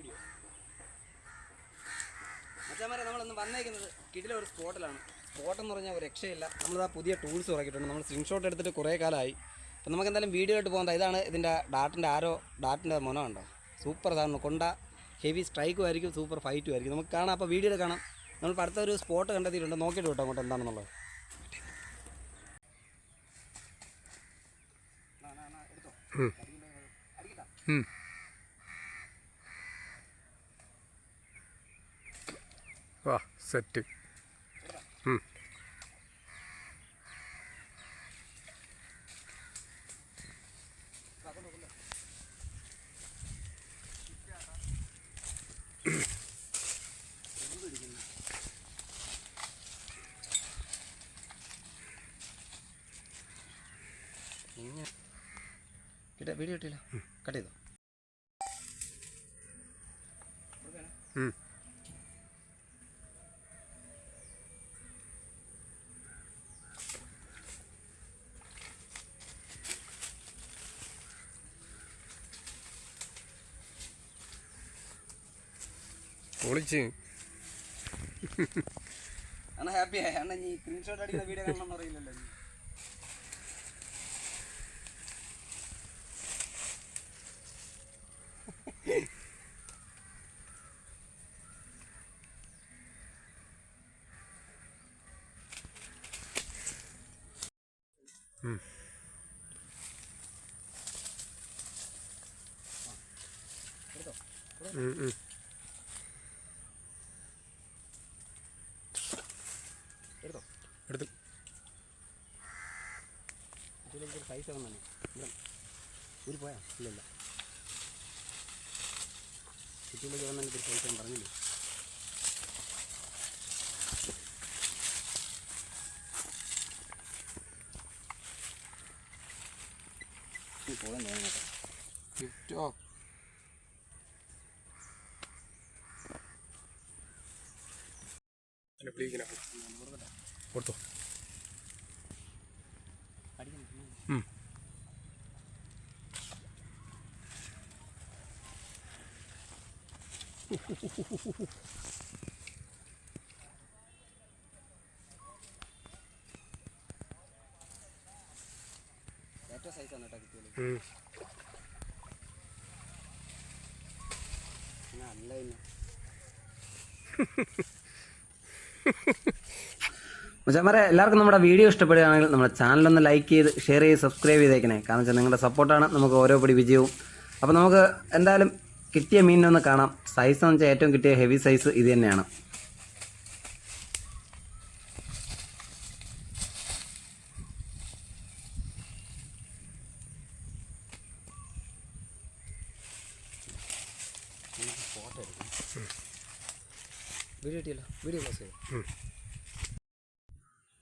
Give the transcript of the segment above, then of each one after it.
Video മച്ചാമാരെ നമ്മളൊന്ന് വന്നേക്കുന്നത് കിടിലെ ഒരു സ്പോട്ടിലാണ്. സ്പോട്ട് എന്ന് പറഞ്ഞാൽ ഒരു രക്ഷയില്ല. നമ്മളിതാ പുതിയ ടൂൾസ് ഇറക്കിയിട്ടുണ്ട്. നമ്മൾ സ്ക്രീൻഷോട്ട് എടുത്തിട്ട് കുറേ കാലമായി. അപ്പം നമുക്ക് എന്തായാലും വീഡിയോ ആയിട്ട് പോകുന്നത് ഇതാണ് ഇതിന്റെ ഡാറ്റിന്റെ ആരോ ഡാറ്റിന്റെ മൊന ഉണ്ടോ സൂപ്പർ സാധനം. കൊണ്ട ഹെവി സ്ട്രൈക്കും ആയിരിക്കും സൂപ്പർ ഫൈറ്റും ആയിരിക്കും. നമുക്ക് കാണാം. അപ്പോൾ വീഡിയോയിൽ കാണാം. നമ്മൾ അടുത്ത ഒരു സ്പോട്ട് കണ്ടെത്തിയിട്ടുണ്ട്. നോക്കിയിട്ട് കേട്ടോ അങ്ങോട്ട് എന്താണെന്നുള്ളത്. ഉം. വാ സെറ്റ്. വീഡിയോ കിട്ടിയില്ല കട്ട് ചെയ്തോ? പൊളിച്ച് അണ്ണ ഹാപ്പി അണ്ണ നീ സ്ക്രീൻഷോട്ട് അടിക്കുന്ന വീഡിയോ കാണണമെന്ന് അറിയില്ലല്ലോ നീ. ഉം, ഉം. എടുത്തോ എടുത്ത് ഇതിലേക്ക് സൈസ് ഇടണം തന്നെ ഇവിടെ. ഒരു പോയാ? ഇല്ലല്ല ചുറ്റിലേക്ക് വന്നാൽ എനിക്കൊരു സൈസ് ഞാൻ പറഞ്ഞില്ലേ? പോകാൻ തോന്നുന്നു ചുറ്റോ കൊടുത്തോ. സൈസാണ് എല്ലാവർക്കും നമ്മുടെ വീഡിയോ ഇഷ്ടപ്പെടുകയാണെങ്കിൽ നമ്മുടെ ചാനലൊന്ന് ലൈക്ക് ചെയ്ത് ഷെയർ ചെയ്ത് സബ്സ്ക്രൈബ് ചെയ്തേക്കണേ. കാരണം വെച്ചാൽ നിങ്ങളുടെ സപ്പോർട്ടാണ് നമുക്ക് ഓരോ പടി വിജയവും. അപ്പോൾ നമുക്ക് എന്തായാലും കിട്ടിയ മീനിനൊന്ന് കാണാം. സൈസ് എന്ന് വെച്ചാൽ ഏറ്റവും കിട്ടിയ ഹെവി സൈസ് ഇത് തന്നെയാണ്.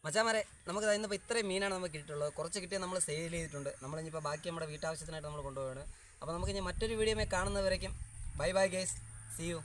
മച്ചാമാരെ നമുക്ക് ഇന്നിപ്പോൾ ഇത്രയും മീനാണ് നമുക്ക് കിട്ടിയിട്ടുള്ളത്. കുറച്ച് കിട്ടിയാൽ നമ്മൾ സെയിൽ ചെയ്തിട്ടുണ്ട്. നമ്മൾ ഇനിയിപ്പോൾ ബാക്കി നമ്മുടെ വീട്ടാവശ്യത്തിനായിട്ട് നമ്മൾ കൊണ്ടുപോവുകയാണ്. അപ്പോൾ നമുക്ക് ഇനി മറ്റൊരു video കാണുന്നവരേക്കും. Bye bye guys See you.